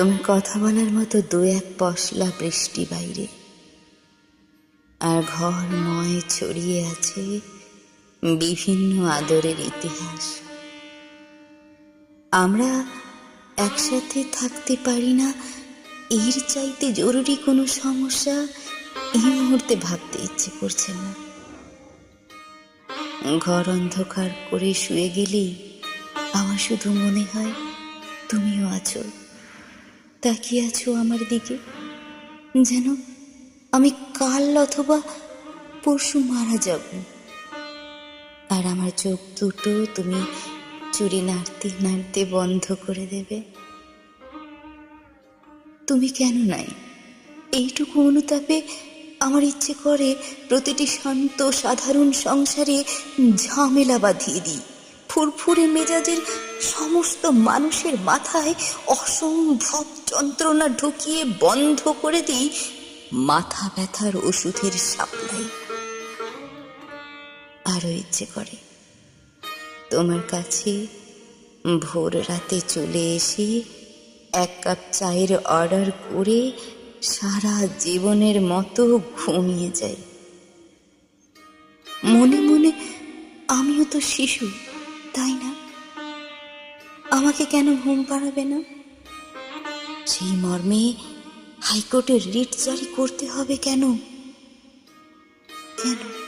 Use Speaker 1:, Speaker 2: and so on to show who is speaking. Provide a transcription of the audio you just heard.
Speaker 1: তুমি কথা বলার মতো দু এক পশলা বৃষ্টি বাইরে। আর ঘর ঘরময় ছড়িয়ে আছে বিভিন্ন আদরের ইতিহাস। আমরা একসাথে থাকতে পারি না, এর চাইতে জরুরি কোনো সমস্যা এই মুহূর্তে ভাবতে ইচ্ছে করছে না। ঘর অন্ধকার করে শুয়ে গেলেই আমার শুধু মনে হয় তুমিও আছো। তাকিয়ে আছো আমার দিকে? যেন আমি কাল অথবা পরশু মারা যাব। আর আমার চোখ দুটো তুমি চুরি নাড়তে নাড়তে বন্ধ করে দেবে। তুমি কেন নাই? এইটুকু অনুতাপে আমার ইচ্ছে করে প্রতিটি শান্ত সাধারণ সংসারে ঝামেলা বাঁধিয়ে দিই। ফুরফুরে মেজাজের সমস্ত মানুষের মাথায় অসম্ভব যন্ত্রণা ঢুকিয়ে বন্ধ করে দিই মাথা ব্যথার ওষুধের সাপ্লাই। আরও ইচ্ছে করে। তোমার কাছে ভোর রাতে চলে এসে এক কাপ চায়ের অর্ডার করে সারা জীবনের মতো ঘুমিয়ে যাই। মনে মনে আমিও তো শিশু। তাই না? আমাকে কেন ঘুম পাড়াবে না? সেই মর্মে হাইকোর্টের রিট জারি করতে হবে কেন? কেন?